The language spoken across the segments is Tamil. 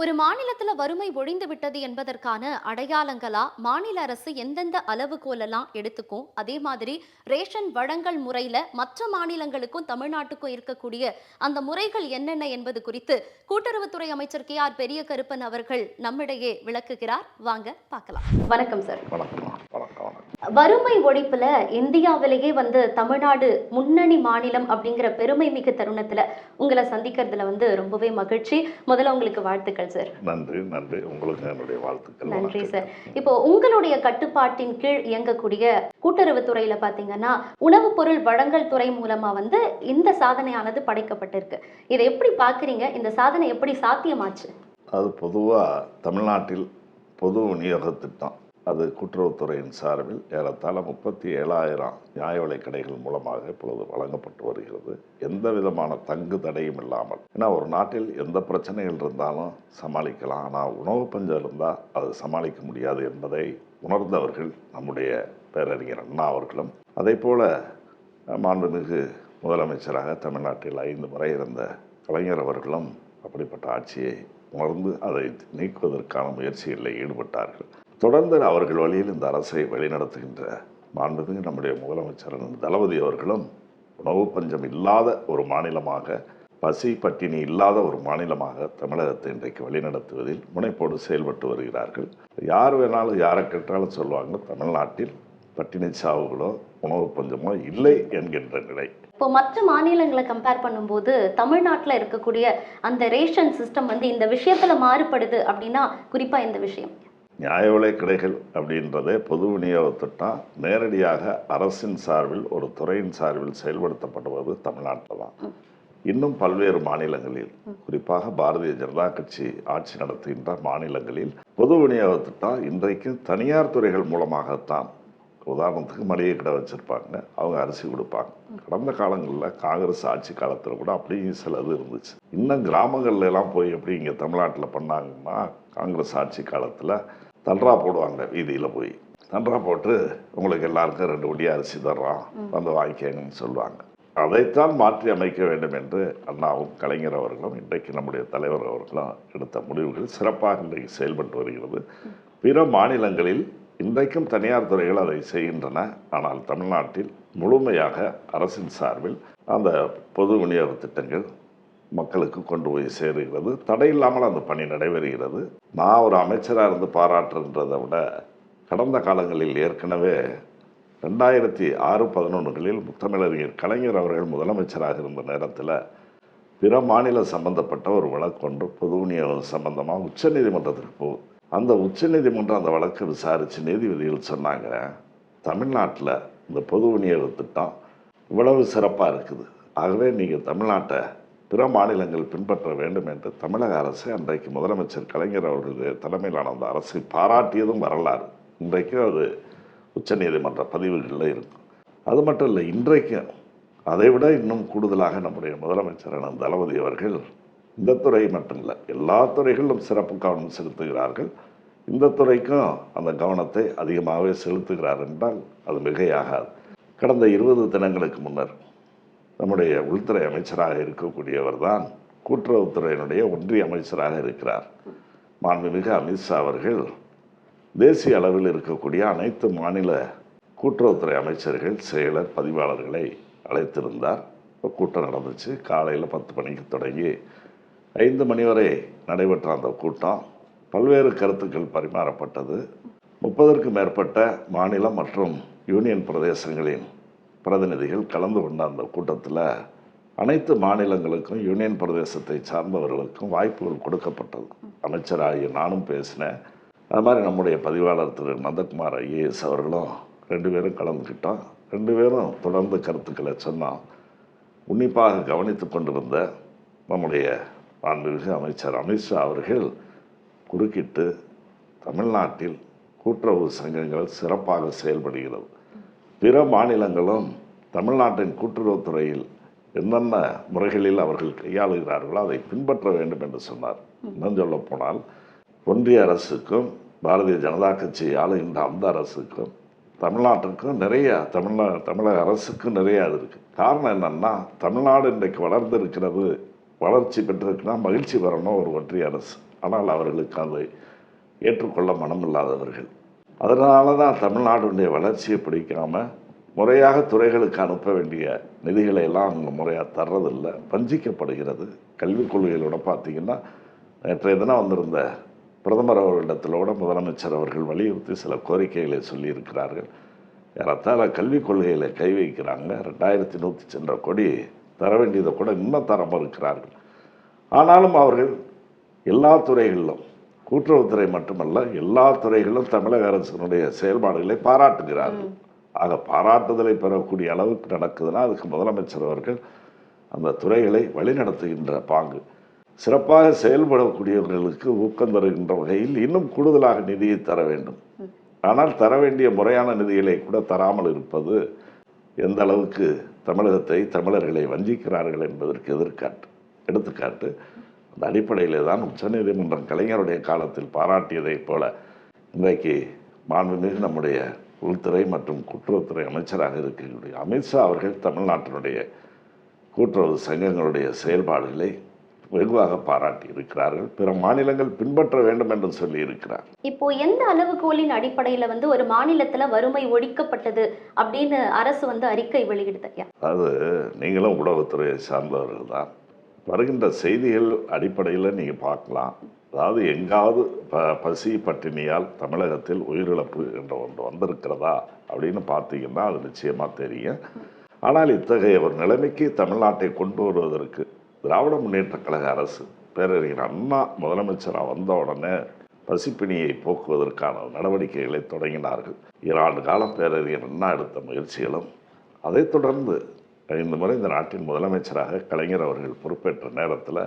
ஒரு மாநிலத்துல வறுமை ஒழிந்து விட்டது என்பதற்கான அடையாளங்களா மாநில அரசு எந்தெந்த அளவுகோலெல்லாம் எடுத்துக்கும்? அதே மாதிரி ரேஷன் வழங்கல் முறையில மற்ற மாநிலங்களுக்கும் தமிழ்நாட்டுக்கும் இருக்கக்கூடிய அந்த முறைகள் என்னென்ன என்பது குறித்து கூட்டுறவுத்துறை அமைச்சர் கே ஆர் பெரிய கருப்பன் அவர்கள் நம்மிடையே விளக்குகிறார். வாங்க பார்க்கலாம். வணக்கம் சார். வணக்கம். வறுமை ஒழிப்புல இந்தியாவிலேயே வந்து தமிழ்நாடு முன்னணி மாநிலம் அப்படிங்கிற பெருமை மிகு தருணத்துல உங்களை சந்திக்கிறதுல வந்து ரொம்பவே மகிழ்ச்சி. முதல்ல உங்களுக்கு வாழ்த்துக்கள் சார் நன்றி நன்றி. உங்களுக்கு என்னுடைய வாழ்த்துக்கள். நன்றி. சார் இப்போ உங்களுடைய கட்டுப்பாட்டின் கீழ் இயங்கக்கூடிய கூட்டுறவுத்துறையில பாத்தீங்கன்னா உணவுப் பொருள் வழங்கல் துறை மூலமா வந்து இந்த சாதனையானது படைக்கப்பட்டிருக்கு. இதை எப்படி பாக்குறீங்க? இந்த சாதனை எப்படி சாத்தியமாச்சு? அது பொதுவாக தமிழ்நாட்டில் பொது விநியோக திட்டம் அது கூட்டுறவுத்துறையின் சார்பில் ஏறத்தாழ முப்பத்தி ஏழாயிரம் நியாய விலை கடைகள் மூலமாக இப்பொழுது வழங்கப்பட்டு வருகிறது. எந்த விதமான தங்கு தடையும் இல்லாமல். ஏன்னா ஒரு நாட்டில் எந்த பிரச்சனைகள் இருந்தாலும் சமாளிக்கலாம். ஆனால் உணவு பஞ்சம் இருந்தால் அது சமாளிக்க முடியாது என்பதை உணர்ந்தவர்கள் நம்முடைய பேரறிஞர் அண்ணா அவர்களும். அதே போல மாண்புமிகு முதலமைச்சராக தமிழ்நாட்டில் ஐந்து முறை இருந்த கலைஞர் அவர்களும் அப்படிப்பட்ட ஆட்சியை உணர்ந்து அதை நீக்குவதற்கான முயற்சிகளில் ஈடுபட்டார்கள். தொடர்ந்து அவர்கள் வழியில் இந்த அரசை வழிநடத்துகின்ற மாண்புமிகு நம்முடைய முதலமைச்சர் தளபதி அவர்களும் உணவு பஞ்சம் இல்லாத ஒரு மாநிலமாக பசி பட்டினி இல்லாத ஒரு மாநிலமாக தமிழகத்தை இன்றைக்கு வழிநடத்துவதில் முனைப்போடு செயல்பட்டு வருகிறார்கள். யார் வேணாலும் யாரை கேட்டாலும் சொல்லுவாங்க தமிழ்நாட்டில் பட்டினி சாவுகளோ உணவு பஞ்சமோ இல்லை என்கின்ற நிலை. இப்போ மற்ற மாநிலங்களை கம்பேர் பண்ணும்போது தமிழ்நாட்டில் இருக்கக்கூடிய அந்த ரேஷன் சிஸ்டம் வந்து இந்த விஷயத்தில் மாறுபடுது அப்படின்னா குறிப்பாக இந்த விஷயம். நியாய கிடைகள் கடைகள் அப்படின்றதே பொது விநியோக திட்டம் நேரடியாக அரசின் சார்பில் ஒரு துறையின் சார்பில் செயல்படுத்தப்படுவது தமிழ்நாட்டில் தான். இன்னும் பல்வேறு மாநிலங்களில் குறிப்பாக பாரதிய ஜனதா கட்சி ஆட்சி நடத்துகின்ற மாநிலங்களில் பொது விநியோக திட்டம் இன்றைக்கு தனியார் துறைகள் மூலமாகத்தான் உதாரணத்துக்கு மளிகை கடை வச்சுருப்பாங்க அவங்க அரிசி கொடுப்பாங்க. கடந்த காலங்களில் காங்கிரஸ் ஆட்சி காலத்தில் கூட அப்படியும் சிலது இருந்துச்சு. இன்னும் கிராமங்கள்ல எல்லாம் போய் எப்படி இங்கே தமிழ்நாட்டில் பண்ணாங்கன்னா காங்கிரஸ் ஆட்சி காலத்தில் தன்றா போடுவாங்க வீதியில் போய். தன்றா போட்டு உங்களுக்கு எல்லாருக்கும் ரெண்டு ஒடியா அரிசி தர்றோம். வந்து வாங்கிக்கங்கன்னு சொல்லுவாங்க. அதைத்தான் மாற்றி அமைக்க வேண்டும் என்று அண்ணாவும் கலைஞர் அவர்களும் இன்றைக்கு நம்முடைய தலைவர் அவர்களும் எடுத்த முடிவுகள் சிறப்பாக இன்றைக்கு செயல்பட்டு வருகிறது. பிற மாநிலங்களில் இன்றைக்கும் தனியார் துறைகள் அதை செய்கின்றன. ஆனால் தமிழ்நாட்டில் முழுமையாக அரசின் சார்பில் அந்த பொது விநியோக திட்டங்கள் மக்களுக்கு கொண்டு போய் சேருகிறது. தடையில்லாமல் அந்த பணி நடைபெறுகிறது. நான் ஒரு அமைச்சராக இருந்து பாராட்டுன்றதை விட கடந்த காலங்களில் ஏற்கனவே ரெண்டாயிரத்தி ஆறு பதினொன்றுகளில் முத்தமிழறிஞர் கலைஞர் அவர்கள் முதலமைச்சராக இருந்த நேரத்தில் பிற மாநில சம்பந்தப்பட்ட ஒரு வழக்கு ஒன்று பொது விநியோகம் சம்பந்தமாக உச்சநீதிமன்றத்துக்கு போகுது அந்த உச்சநீதிமன்றம் அந்த வழக்கை விசாரித்து நீதிபதிகள் சொன்னாங்க தமிழ்நாட்டில் இந்த பொது விநியோக திட்டம் இவ்வளவு சிறப்பாக இருக்குது. ஆகவே நீங்கள் தமிழ்நாட்டை பிற மாநிலங்கள் பின்பற்ற வேண்டும் என்று தமிழக அரசு அன்றைக்கு முதலமைச்சர் கலைஞர் அவர்களுடைய தலைமையிலான அந்த அரசை பாராட்டியதும் வரலாறு. இன்றைக்கும் அது உச்சநீதிமன்ற பதிவுகளில் இருக்கும் அது மட்டும் இல்லை இன்றைக்கும் அதை விட இன்னும் கூடுதலாக நம்முடைய முதலமைச்சரான தளபதி அவர்கள் இந்த துறை மட்டும் இல்லை எல்லா துறைகளிலும் சிறப்பு கவனம் செலுத்துகிறார்கள். இந்த துறைக்கும் அந்த கவனத்தை அதிகமாகவே செலுத்துகிறார் என்றால் அது மிகையாகாது. கடந்த இருபது தினங்களுக்கு முன்னர் நம்முடைய உள்துறை அமைச்சராக இருக்கக்கூடியவர் தான் கூட்டுறவுத்துறையினுடைய ஒன்றிய அமைச்சராக இருக்கிறார். மாண்புமிகு அமித்ஷா அவர்கள் தேசிய அளவில் இருக்கக்கூடிய அனைத்து மாநில கூட்டுறவுத்துறை அமைச்சர்கள் செயலர் பதிவாளர்களை அழைத்திருந்தார். இப்போ கூட்டம் நடந்துச்சு. காலையில் பத்து மணிக்கு தொடங்கி ஐந்து மணி வரை நடைபெற்ற அந்த கூட்டம் பல்வேறு கருத்துக்கள் பரிமாறப்பட்டது. முப்பதற்கு மேற்பட்ட மாநிலம் மற்றும் யூனியன் பிரதேசங்களின் பிரதிநிதிகள் கலந்து கொண்ட அந்த கூட்டத்தில் அனைத்து மாநிலங்களுக்கும் யூனியன் பிரதேசத்தை சார்ந்தவர்களுக்கும் வாய்ப்புகள் கொடுக்கப்பட்டது. அமைச்சராகிய நானும் பேசினேன். அது மாதிரி நம்முடைய பதிவாளர் திரு நந்தகுமார் ஐஏஎஸ் அவர்களும் ரெண்டு பேரும் கலந்துக்கிட்டோம். ரெண்டு பேரும் தொடர்ந்து கருத்துக்களை சொன்னோம். உன்னிப்பாக கவனித்து கொண்டிருந்த நம்முடைய மாண்புமிகு அமைச்சர் அமித்ஷா அவர்கள் குறுக்கிட்டு தமிழ்நாட்டில் கூட்டுறவு சங்கங்கள் சிறப்பாக செயல்படுகிறது. பிற மாநிலங்களும் தமிழ்நாட்டின் கூட்டுறவுத்துறையில் என்னென்ன முறைகளில் அவர்கள் கையாளுகிறார்களோ அதை பின்பற்ற வேண்டும் என்று சொன்னார். இன்னும் சொல்ல போனால் ஒன்றிய அரசுக்கும் பாரதிய ஜனதா கட்சி ஆளுகின்ற அந்த அரசுக்கும் தமிழ்நாட்டுக்கும் நிறைய தமிழ்நா தமிழக அரசுக்கும் நிறைய அது இருக்குது காரணம் என்னென்னா தமிழ்நாடு இன்றைக்கு வளர்ந்து இருக்கிறது வளர்ச்சி பெற்றிருக்குன்னா மகிழ்ச்சி வரணும் ஒரு ஒன்றிய அரசு. ஆனால் அவர்களுக்கு அதை ஏற்றுக்கொள்ள மனமில்லாதவர்கள். அதனால தான் தமிழ்நாடுடைய வளர்ச்சியை பிடிக்காம முறையாக துறைகளுக்கு அனுப்ப வேண்டிய நிதிகளை எல்லாம் அவங்க முறையாக தர்றதில்லை. வஞ்சிக்கப்படுகிறது. கல்விக் கொள்கைகளோட பார்த்தீங்கன்னா நேற்றைய தினம் வந்திருந்த பிரதமர் அவர்களிடத்திலோட முதலமைச்சர் அவர்கள் வலியுறுத்தி சில கோரிக்கைகளை சொல்லியிருக்கிறார்கள். ஏறத்தாழ கல்விக் கொள்கையில் கை வைக்கிறாங்க. ரெண்டாயிரத்தி நூற்றி சென்ற கொடி தர வேண்டியதை கூட இன்னும் தர மறுக்கிறார்கள். ஆனாலும் அவர்கள் எல்லா துறைகளிலும் கூட்டுறவுத்துறை மட்டுமல்ல எல்லா துறைகளிலும் தமிழக அரசினுடைய செயல்பாடுகளை பாராட்டுகிறார்கள். ஆக பாராட்டுதலை பெறக்கூடிய அளவுக்கு நடக்குதுன்னா அதுக்கு முதலமைச்சர் அவர்கள் அந்த துறைகளை வழிநடத்துகின்ற பாங்கு. சிறப்பாக செயல்படக்கூடியவர்களுக்கு ஊக்கம் தருகின்ற வகையில் இன்னும் கூடுதலாக நிதியை தர வேண்டும். ஆனால் தர வேண்டிய முறையான நிதிகளை கூட தராமல் இருப்பது எந்த அளவுக்கு தமிழகத்தை தமிழர்களை வஞ்சிக்கிறார்கள் என்பதற்கு எதிர்காட்டு எடுத்துக்காட்டு. அந்த அடிப்படையிலே தான் உச்சநீதிமன்றம் கலைஞருடைய காலத்தில் பாராட்டியதைப் போல இன்றைக்கு மாண்புமிகு நம்முடைய உள்துறை மற்றும் கூட்டுறவுத்துறை அமைச்சராக இருக்கக்கூடிய அமித்ஷா அவர்கள் தமிழ்நாட்டினுடைய கூட்டுறவு சங்கங்களுடைய செயல்பாடுகளை வெகுவாக பாராட்டி இருக்கிறார்கள். பிற மாநிலங்கள் பின்பற்ற வேண்டும் என்று சொல்லி இருக்கிறார். இப்போ எந்த அளவுகோலின் அடிப்படையில வந்து ஒரு மாநிலத்துல வறுமை ஒழிக்கப்பட்டது அப்படின்னு அரசு வந்து அறிக்கை வெளியிடுது அதாவது நீங்களும் உணவுத்துறையை சார்ந்தவர்கள் தான். வருகின்ற செய்திகள் அடிப்படையில் நீங்கள் பார்க்கலாம். அதாவது எங்காவது ப பசி பட்டினியால் தமிழகத்தில் உயிரிழப்பு என்ற ஒன்று வந்திருக்கிறதா அப்படின்னு பார்த்தீங்கன்னா அது நிச்சயமாக தெரியும். ஆனால் இத்தகைய ஒரு நிலைமைக்கு தமிழ்நாட்டை கொண்டு வருவதற்கு திராவிட முன்னேற்றக் கழக அரசு பேரறிஞர் அண்ணா முதலமைச்சராக வந்த உடனே பசிப்பிணியை போக்குவதற்கான நடவடிக்கைகளை தொடங்கினார்கள். ஈராண்டு காலம் பேரறிஞர் அண்ணா எடுத்த முயற்சிகளும் அதைத் தொடர்ந்து ஐந்து முறை இந்த நாட்டின் முதலமைச்சராக கலைஞர் அவர்கள் பொறுப்பேற்ற நேரத்தில்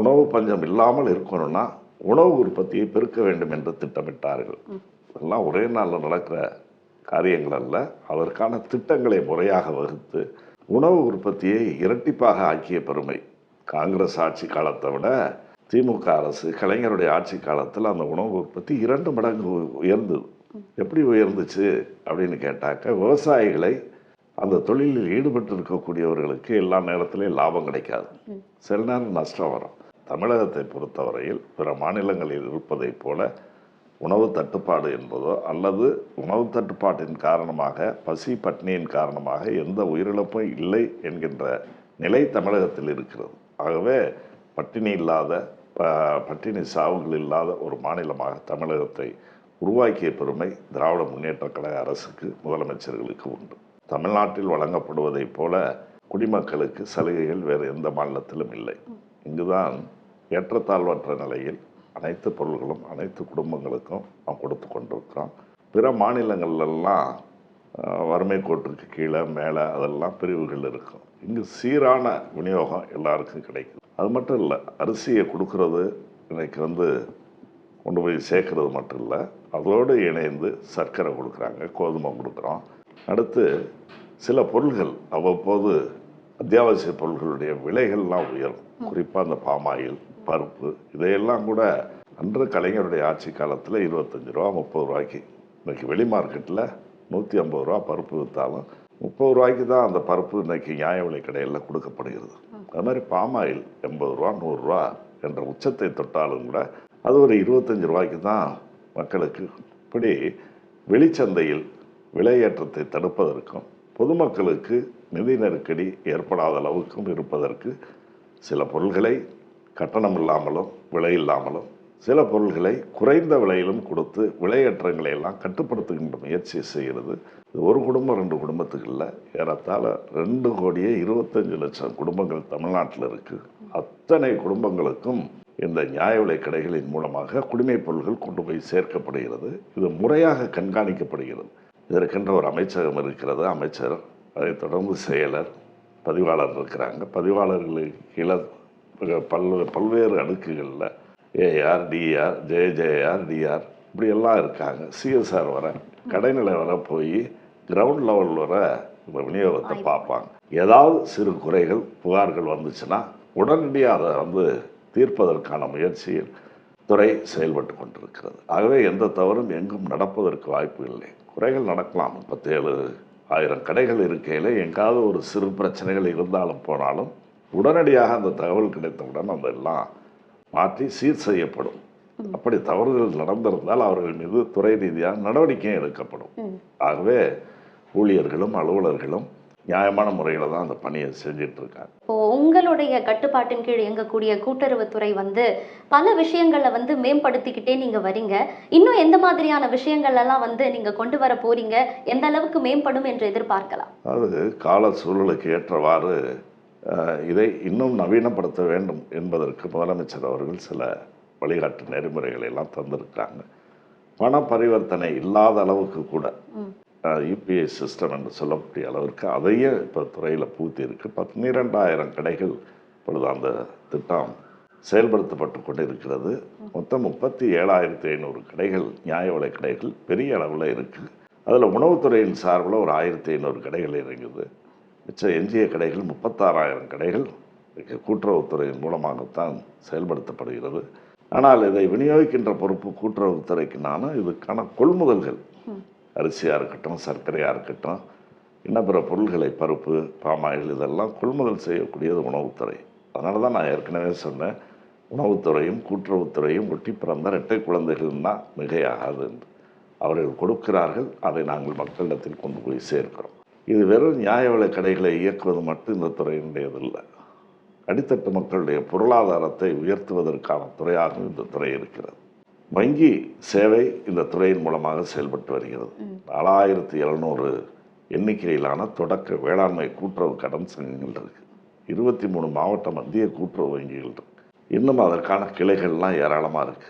உணவு பஞ்சம் இல்லாமல் இருக்கணும்னா உணவு உற்பத்தியை பெருக்க வேண்டும் என்று திட்டமிட்டார்கள். இதெல்லாம் ஒரே நாளில் நடக்கிற காரியங்கள் அல்ல. அதற்கான திட்டங்களை முறையாக வகுத்து உணவு உற்பத்தியை இரட்டிப்பாக ஆக்கிய பெருமை. காங்கிரஸ் ஆட்சி காலத்தை விட திமுக அரசு கலைஞருடைய ஆட்சி காலத்தில் அந்த உணவு உற்பத்தி இரண்டு மடங்கு உயர்ந்தது. எப்படி உயர்ந்துச்சு அப்படின்னு கேட்டாக்க விவசாயிகளை அந்த தொழிலில் ஈடுபட்டு இருக்கக்கூடியவர்களுக்கு எல்லா நேரத்திலையும் லாபம் கிடைக்காது. சில நேரம் நஷ்டம் வரும். தமிழகத்தை பொறுத்தவரையில் பிற மாநிலங்களில் இருப்பதைப் போல உணவு தட்டுப்பாடு என்பதோ அல்லது உணவு தட்டுப்பாட்டின் காரணமாக பசி பட்னியின் காரணமாக எந்த உயிரிழப்பும் இல்லை என்கின்ற நிலை தமிழகத்தில் இருக்கிறது. ஆகவே பட்டினி இல்லாத பட்டினி சாவுகள் இல்லாத ஒரு மாநிலமாக தமிழகத்தை உருவாக்கிய பெருமை திராவிட முன்னேற்றக் கழக அரசுக்கு முதலமைச்சர்களுக்கு உண்டு. தமிழ்நாட்டில் வழங்கப்படுவதைப் போல குடிமக்களுக்கு சலுகைகள் வேறு எந்த மாநிலத்திலும் இல்லை. இங்குதான் ஏற்றத்தாழ்வற்ற நிலையில் அனைத்து பொருள்களும் அனைத்து குடும்பங்களுக்கும் நாம் கொடுத்து கொண்டிருக்கிறோம். பிற மாநிலங்கள்லாம் வறுமை கோட்டுக்கு கீழே மேலே அதெல்லாம் பிரிவுகள் இருக்கும். இங்கு சீரான விநியோகம் எல்லாருக்கும் கிடைக்குது. அது மட்டும் இல்லை அரிசியை கொடுக்கறது இன்றைக்கு வந்து கொண்டு போய் சேர்க்கறது மட்டும் இல்லை அதோடு இணைந்து சர்க்கரை கொடுக்குறாங்க கோதுமை கொடுக்குறோம். அடுத்து சில பொருள்கள் அவ்வப்போது அத்தியாவசிய பொருள்களுடைய விலைகள்லாம் உயரும். குறிப்பாக அந்த பாமாயில் பருப்பு இதையெல்லாம் கூட அன்று கலைஞருடைய ஆட்சி காலத்தில் இருபத்தஞ்சி ரூபா முப்பது ரூபாய்க்கு. இன்னைக்கு வெளி மார்க்கெட்டில் நூற்றி ஐம்பது ரூபா பருப்பு விற்றாலும் முப்பது ரூபாய்க்கு தான் அந்த பருப்பு இன்னைக்கு நியாய விலை கடையில் கொடுக்கப்படுகிறது. அது மாதிரி பாமாயில் எண்பது ரூபா நூறுரூவா என்ற உச்சத்தை தொட்டாலும் கூட அது ஒரு இருபத்தஞ்சி ரூபாய்க்கு தான் மக்களுக்கு இப்படி வெளிச்சந்தையில் விலையேற்றத்தை தடுப்பதற்கும் பொதுமக்களுக்கு நிதி நெருக்கடி ஏற்படாத அளவுக்கும் இருப்பதற்கு சில பொருள்களை கட்டணம் இல்லாமலும் விலை இல்லாமலும் சில பொருள்களை குறைந்த விலையிலும் கொடுத்து விலையேற்றங்களை எல்லாம் கட்டுப்படுத்துகின்ற முயற்சி செய்கிறது. இது ஒரு குடும்பம் ரெண்டு குடும்பத்துக்கு இல்லை ஏறத்தாழ ரெண்டு கோடியே இருபத்தஞ்சு லட்சம் குடும்பங்கள் தமிழ்நாட்டில் இருக்குது அத்தனை குடும்பங்களுக்கும் இந்த நியாய விலை கடைகளின் மூலமாக குடிமைப் பொருள்கள் கொண்டு போய் சேர்க்கப்படுகிறது. இது முறையாக கண்காணிக்கப்படுகிறது. இதற்கென்ற ஒரு அமைச்சகம் இருக்கிறது. அமைச்சர் அதைத் தொடர்ந்து செயலர் பதிவாளர் இருக்கிறாங்க. பதிவாளர்களுக்கு கீழே பல் பல்வேறு அடுக்குகளில் ஏஆர் டிஆர் ஜேஜேஆர் டிஆர் இப்படி எல்லாம் இருக்காங்க. சிஎஸ்ஆர் வர கடைநிலை வர போய் கிரவுண்ட் லெவல் வர இந்த விநியோகத்தை பார்ப்பாங்க. ஏதாவது சிறு குறைகள் புகார்கள் வந்துச்சுன்னா உடனடியாக அதை வந்து தீர்ப்பதற்கான முயற்சியில் துறை செயல்பட்டு கொண்டிருக்கிறது. ஆகவே எந்த தவறும் எங்கும் நடப்பதற்கு வாய்ப்பு இல்லை. குறைகள் நடக்கலாம். முப்பத்தேழு ஆயிரம் கடைகள் இருக்கையில் எங்காவது ஒரு சிறு பிரச்சனைகள் இருந்தாலும் போனாலும் உடனடியாக அந்த தகவல் கிடைத்தவுடன் அதெல்லாம் மாற்றி சீர் செய்யப்படும். அப்படி தவறுகள் நடந்திருந்தால் அவர்கள் மீது துறை ரீதியாக நடவடிக்கையும் எடுக்கப்படும். ஆகவே ஊழியர்களும் அலுவலர்களும் நியாயமான முறையில் தான் அந்த பணியை செஞ்சிட்டு இருக்காங்க இப்போ உங்களுடைய கட்டுப்பாட்டின் கீழ் இயங்கக்கூடிய கூட்டுறவுத்துறை வந்து பல விஷயங்களை வந்து மேம்படுத்திக்கிட்டே நீங்க வரீங்க. இன்னும் எந்த மாதிரியான விஷயங்கள் எல்லாம் வந்து நீங்க கொண்டு வர போறீங்க? எந்த அளவுக்கு மேம்படும் என்று எதிர்பார்க்கலாம்? அது கால சூழலுக்கு ஏற்றவாறு இதை இன்னும் நவீனப்படுத்த வேண்டும் என்பதற்கு முதலமைச்சர் அவர்கள் சில வழிகாட்டு நெறிமுறைகளை எல்லாம் தந்திருக்கிறாங்க. பண பரிவர்த்தனை இல்லாத அளவுக்கு கூட. யூபிஐ சிஸ்டம் என்று சொல்லக்கூடிய அளவிற்கு அதையே இப்போ துறையில் பூத்தி இருக்குது பன்னிரெண்டாயிரம் கடைகள் இப்பொழுது அந்த திட்டம் செயல்படுத்தப்பட்டு கொண்டு இருக்கிறது மொத்தம் முப்பத்தி ஏழாயிரத்தி ஐநூறு கடைகள் நியாய விலை கடைகள் பெரிய அளவில் இருக்குது அதில் உணவுத்துறையின் சார்பில் ஒரு ஆயிரத்தி ஐநூறு கடைகள் இறங்குது. மிச்ச எஞ்சிய கடைகள் முப்பத்தாறாயிரம் கடைகள் கூட்டுறவுத்துறையின் மூலமாகத்தான் செயல்படுத்தப்படுகிறது. ஆனால் இதை விநியோகிக்கின்ற பொறுப்பு கூட்டுறவுத்துறைக்கு நான்? இதுக்கான கொள்முதல்கள். அரிசியாக இருக்கட்டும் சர்க்கரையாக இருக்கட்டும் இன்னும் பிற பொருள்களை பருப்பு பாமாயில் இதெல்லாம் கொள்முதல் செய்யக்கூடியது உணவுத்துறை அதனால தான் நான் ஏற்கனவே சொன்னேன் உணவுத்துறையும் கூட்டுறவுத்துறையும் ஒட்டி பிறந்த இரட்டை குழந்தைகள்னா மிகையாகாது என்று. அவர்கள் கொடுக்கிறார்கள் அதை நாங்கள் மக்களிடத்தில் கொண்டு போய் சேர்க்கிறோம். இது வெறும் நியாய விலை கடைகளை இயக்குவது மட்டும் இந்த துறையினுடையது இல்லை அடித்தட்டு மக்களுடைய பொருளாதாரத்தை உயர்த்துவதற்கான துறையாகவும் இந்த துறை இருக்கிறது. வங்கி சேவை இந்த துறையின் மூலமாக செயல்பட்டு வருகிறது. நாலாயிரத்தி எழுநூறு எண்ணிக்கையிலான தொடக்க வேளாண்மை கூட்டுறவு கடன் சங்கங்கள் இருக்கு. இருபத்தி மூணு மாவட்ட மத்திய கூட்டுறவு வங்கிகள் இருக்கு. இன்னும் அதற்கான கிளைகள்லாம் ஏராளமாக இருக்கு.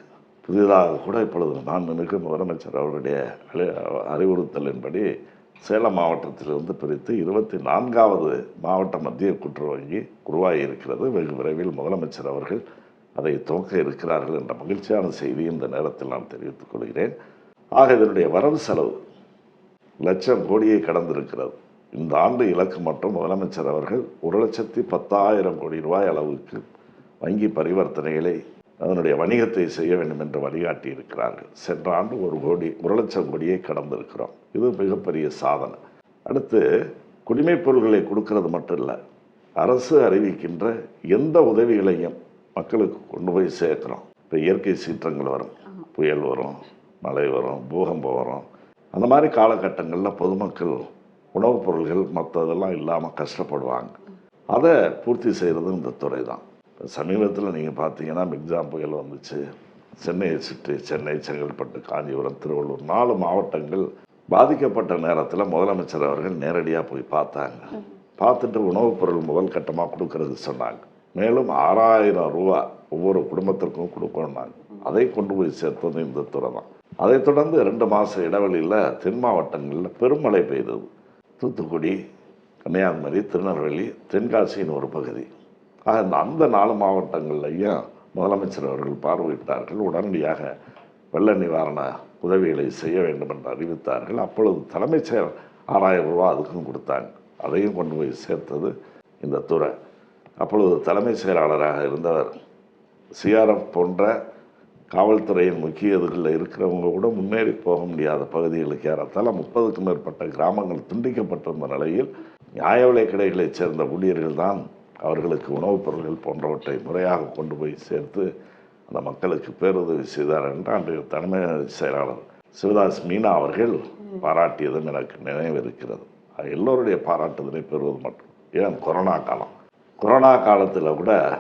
புதிதாக கூட இப்பொழுது மாண்புமிகு முதலமைச்சர் அவருடைய அறி- அறிவுறுத்தலின்படி சேலம் மாவட்டத்திலிருந்து பிரித்து இருபத்தி நான்காவது மாவட்ட மத்திய கூட்டுறவு வங்கி உருவாகி இருக்கிறது. வெகு விரைவில் முதலமைச்சர் அவர்கள் அதை துவக்க இருக்கிறார்கள் என்ற மகிழ்ச்சியான செய்தி இந்த நேரத்தில் நான் தெரிவித்துக் கொள்கிறேன். ஆக இதனுடைய வரவு செலவு லட்சம் கோடியை கடந்திருக்கிறது. இந்த ஆண்டு இலக்கு மற்றும் முதலமைச்சர் அவர்கள் ஒரு லட்சத்தி பத்தாயிரம் கோடி ரூபாய் அளவுக்கு வங்கி பரிவர்த்தனைகளை அதனுடைய வணிகத்தை செய்ய வேண்டும் என்று வழிகாட்டி இருக்கிறார்கள். சென்ற ஆண்டு ஒரு கோடி ஒரு லட்சம் கோடியை கடந்திருக்கிறோம். இது மிகப்பெரிய சாதனை. அடுத்து குடிமைப் பொருள்களை கொடுக்கறது மட்டும் இல்லை அரசு அறிவிக்கின்ற எந்த உதவிகளையும் மக்களுக்கு கொண்டு போய் சேர்க்கிறோம் இப்போ இயற்கை சீற்றங்கள் வரும். புயல் வரும் மழை வரும் பூகம்பம் வரும். அந்த மாதிரி காலகட்டங்களில் பொதுமக்கள் உணவுப் பொருள்கள் மற்றதெல்லாம் இல்லாமல் கஷ்டப்படுவாங்க. அதை பூர்த்தி செய்கிறது இந்த துறை தான் இப்போ சமீபத்தில் நீங்கள் பார்த்தீங்கன்னா மிக்ஜாம் புயல் வந்துச்சு. சென்னையை சுற்றி சென்னை செங்கல்பட்டு காஞ்சிபுரம் திருவள்ளூர் நாலு மாவட்டங்கள் பாதிக்கப்பட்ட நேரத்தில் முதலமைச்சர் அவர்கள் நேரடியாக போய் பார்த்தாங்க. பார்த்துட்டு உணவுப் பொருள் முதல் கட்டமாக கொடுக்கறது சொன்னாங்க. மேலும் ஆறாயிரம் ரூபா ஒவ்வொரு குடும்பத்திற்கும் கொடுக்கணும்னாங்க. அதை கொண்டு போய் சேர்த்தது இந்த துறை தான். அதைத் தொடர்ந்து ரெண்டு மாத இடைவெளியில் தென் மாவட்டங்களில் பெருமழை பெய்தது. தூத்துக்குடி கன்னியாகுமரி திருநெல்வேலி தென்காசியின் ஒரு பகுதி. ஆக இந்த அந்த நாலு மாவட்டங்கள்லையும் முதலமைச்சர் அவர்கள் பார்வையிட்டார்கள். உடனடியாக வெள்ள நிவாரண உதவிகளை செய்ய வேண்டும் என்று அறிவித்தார்கள். அப்பொழுது தலைமைச் செயலர் ஆறாயிரம் ரூபா அதுக்கும் கொடுத்தாங்க. அதையும் கொண்டு போய் சேர்த்தது இந்த துறை. அப்பொழுது தலைமைச் செயலாளராக இருந்தவர். சிஆர்எஃப் போன்ற காவல்துறையின் முக்கிய இதுகளில் இருக்கிறவங்க கூட முன்னேறி போக முடியாத பகுதிகளுக்கு ஏறத்தால் முப்பதுக்கும் மேற்பட்ட கிராமங்கள் துண்டிக்கப்பட்டிருந்த நிலையில் நியாய விலை கடைகளைச் சேர்ந்த ஊழியர்கள் தான் அவர்களுக்கு உணவுப் பொருட்கள் போன்றவற்றை முறையாக கொண்டு போய் சேர்த்து அந்த மக்களுக்கு பேருதவி செய்தார் என்று அன்றைய தலைமை செயலாளர் சிவதாஸ் மீனா அவர்கள் பாராட்டியதும் எனக்கு நினைவு இருக்கிறது எல்லோருடைய பாராட்டுதலை பெறுவது மட்டும். ஏன்? கொரோனா காலம். கொரோனா காலத்தில் கூட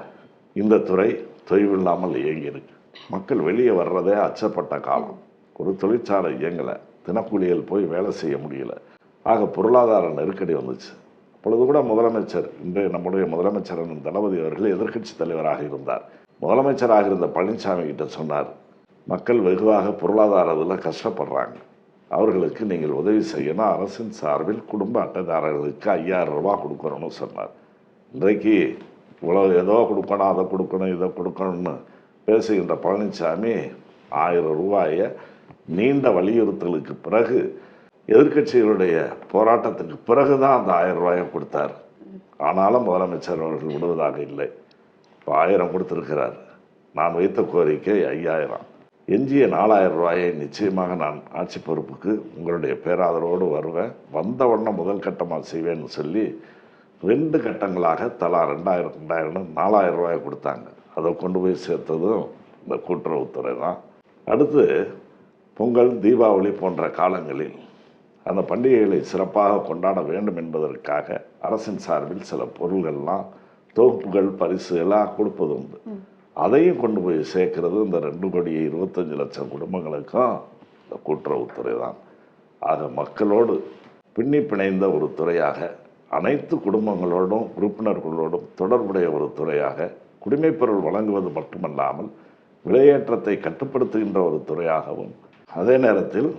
இந்த துறை தொய்வில்லாமல் இயங்கியிருக்கு. மக்கள் வெளியே வர்றதே அச்சப்பட்ட காலம். ஒரு தொழிற்சாலை இயங்கலை. தினக்கூலிகள் போய் வேலை செய்ய முடியல. ஆக பொருளாதார நெருக்கடி வந்துச்சு. அப்பொழுது கூட முதலமைச்சர் இன்றைய நம்முடைய முதலமைச்சர் தளபதி அவர்கள் எதிர்க்கட்சி தலைவராக இருந்தார். முதலமைச்சராக இருந்த பழனிசாமி கிட்ட சொன்னார் மக்கள் வெகுவாக பொருளாதாரத்தில் கஷ்டப்படுறாங்க. அவர்களுக்கு நீங்கள் உதவி செய்யணும். அரசின் சார்பில் குடும்ப அட்டைதாரர்களுக்கு ஐயாயிரம் ரூபாய் கொடுக்கணும்னு சொன்னார். இன்றைக்கு இவ்வளோ ஏதோ கொடுக்கணும் அதை கொடுக்கணும் இதை கொடுக்கணும்னு பேசுகின்ற பழனிசாமி ஆயிரம் ரூபாயை நீண்ட வலியுறுத்தலுக்கு பிறகு எதிர்க்கட்சிகளுடைய போராட்டத்துக்கு பிறகு தான் அந்த ஆயிரம் ரூபாயை கொடுத்தார். ஆனாலும் முதலமைச்சர் அவர்கள் விடுவதாக இல்லை. இப்போ ஆயிரம் கொடுத்துருக்கிறார். நான் வைத்த கோரிக்கை ஐயாயிரம். எஞ்சிய நாலாயிரம் ரூபாயை நிச்சயமாக நான் ஆட்சி பொறுப்புக்கு உங்களுடைய பேராதரவோடு வருவேன். வந்த உடனே முதல் கட்டமாக செய்வேன்னு சொல்லி ரெண்டு கட்டங்களாக தலா ரெண்டாயிரம் ரெண்டாயிரம் நாலாயிரம் ரூபாயை கொடுத்தாங்க. அதை கொண்டு போய் சேர்த்ததும் இந்த கூட்டுறவுத்துறை தான். அடுத்து பொங்கல் தீபாவளி போன்ற காலங்களில் அந்த பண்டிகைகளை சிறப்பாக கொண்டாட வேண்டும் என்பதற்காக அரசின் சார்பில் சில பொருள்கள்லாம் தொகுப்புகள் பரிசு எல்லாம் கொடுப்பது உண்டு. அதையும் கொண்டு போய் சேர்க்கிறது இந்த ரெண்டு கோடி இருபத்தஞ்சு லட்சம் குடும்பங்களுக்கும் இந்த கூட்டுறவுத்துறை தான். ஆக மக்களோடு பின்னி பிணைந்த ஒரு துறையாக அனைத்து குடும்பங்களோடும் உறுப்பினர்களோடும் தொடர்புடைய ஒரு துறையாக குடிமைப்பொருள் வழங்குவது மட்டுமல்லாமல் விலையேற்றத்தை கட்டுப்படுத்துகின்ற ஒரு துறையாகவும் அதே நேரத்தில்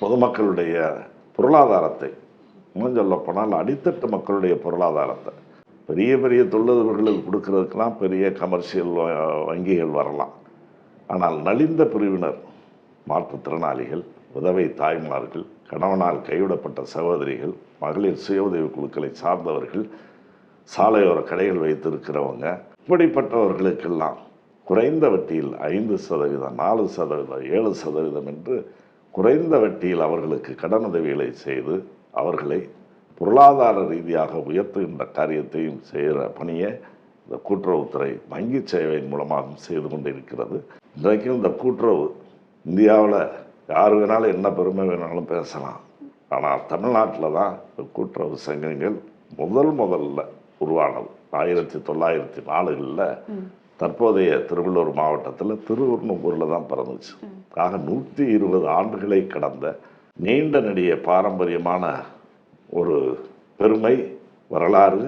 பொதுமக்களுடைய பொருளாதாரத்தை சொல்லப்போனால் போனால் அடித்தட்டு மக்களுடைய பொருளாதாரத்தை பெரிய பெரிய தொழிலதிபர்களுக்கு கொடுக்கறதுக்கெல்லாம் பெரிய கமர்ஷியல் வ- வங்கிகள் வரலாம். ஆனால் நலிந்த பிரிவினர் மாற்றுத்திறனாளிகள் உதவை தாய்மார்கள் கணவனால் கைவிடப்பட்ட சகோதரிகள் மகளிர் சுய உதவி குழுக்களை சார்ந்தவர்கள் சாலையோர கடைகள் வைத்திருக்கிறவங்க இப்படிப்பட்டவர்களுக்கெல்லாம் குறைந்த வட்டியில் ஐந்து சதவீதம் நாலு சதவீதம் ஏழு சதவீதம் என்று குறைந்த வட்டியில் அவர்களுக்கு கடனுதவிகளை செய்து அவர்களை பொருளாதார ரீதியாக உயர்த்துகின்ற காரியத்தையும் செய்கிற பணியை இந்த கூட்டுறவுத்துறை வங்கி சேவையின் மூலமாக செய்து கொண்டிருக்கிறது. இன்றைக்கும் இந்த கூட்டுறவு இந்தியாவில் யார் வேணாலும் என்ன பெருமை வேணாலும் பேசலாம். ஆனால் தமிழ்நாட்டில் தான் இந்த கூட்டுறவு சங்கங்கள் முதல் முதல்ல உருவானது. ஆயிரத்தி தொள்ளாயிரத்தி நாலுகளில் தற்போதைய திருவள்ளூர் மாவட்டத்தில் திருவண்ணூரில் தான் பிறந்துச்சு. ஆக நூற்றி இருபது ஆண்டுகளை கடந்த நீண்ட நெடிய பாரம்பரியமான ஒரு பெருமை வரலாறு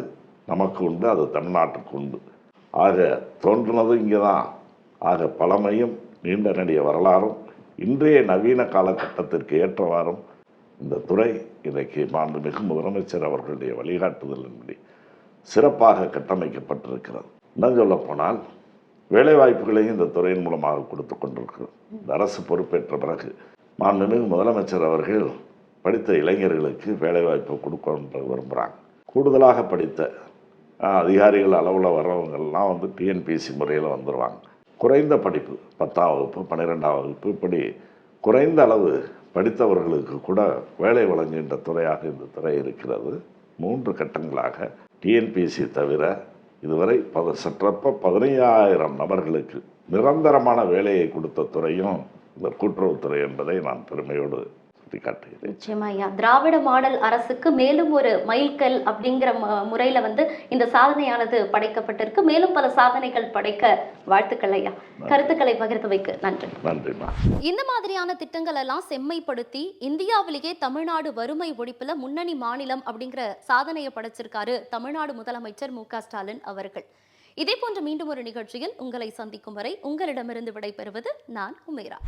நமக்கு உண்டு அது தமிழ்நாட்டுக்கு உண்டு. ஆக தோன்றுனது இங்கே தான் ஆக பழமையும் நீண்ட நெடிய வரலாறும் இன்றைய நவீன காலகட்டத்திற்கு ஏற்றவாறும் இந்த துறை இன்றைக்கு மாண்புமிகு முதலமைச்சர் அவர்களுடைய வழிகாட்டுதலின்படி சிறப்பாக கட்டமைக்கப்பட்டிருக்கிறது. இன்னும் சொல்ல போனால் வேலைவாய்ப்புகளையும் இந்த துறையின் மூலமாக கொடுத்து கொண்டிருக்கிறோம். இந்த அரசு பொறுப்பேற்ற பிறகு மாண்புமிகு முதலமைச்சர் அவர்கள் படித்த இளைஞர்களுக்கு வேலைவாய்ப்பு கொடுக்க விரும்புகிறாங்க கூடுதலாக படித்த அதிகாரிகள் அளவில் வர்றவங்கெல்லாம் வந்து டிஎன்பிசி முறையில் வந்துடுவாங்க குறைந்த படிப்பு பத்தாம் வகுப்பு பன்னிரெண்டாம் வகுப்பு இப்படி குறைந்த அளவு படித்தவர்களுக்கு கூட வேலை வழங்குகின்ற துறையாக இந்த துறை இருக்கிறது. மூன்று கட்டங்களாக டிஎன்பிசி தவிர இதுவரை பத சற்றப்ப பதினையாயிரம் நபர்களுக்கு நிரந்தரமான வேலையை கொடுத்த துறையும் இந்த கூட்டுறவுத்துறை என்பதை நான் பெருமையோடு சுட்டிக்காட்டுகிறேன் நிச்சயமா ஐயா. திராவிட மாடல் அரசுக்கு மேலும் ஒரு மைல்கல் அப்படிங்கிற முறையில வந்து இந்த சாதனையானது படைக்கப்பட்டிருக்கு. மேலும் பல சாதனைகள் படைக்க வாழ்த்துக்கள் ஐயா. கருத்துக்களை பகிர்ந்து வைக்க நன்றி. நன்றிம்மா. இந்த மாதிரியான திட்டங்கள் எல்லாம் செம்மைப்படுத்தி இந்தியாவிலேயே தமிழ்நாடு வறுமை ஒழிப்புல முன்னணி மாநிலம் அப்படிங்கிற சாதனையை படைச்சிருக்காரு தமிழ்நாடு முதலமைச்சர் மு க ஸ்டாலின் அவர்கள். இதே போன்ற மீண்டும் ஒரு நிகழ்ச்சியில் உங்களை சந்திக்கும் வரை உங்களிடமிருந்து விடைபெறுவது நான் உமேரா.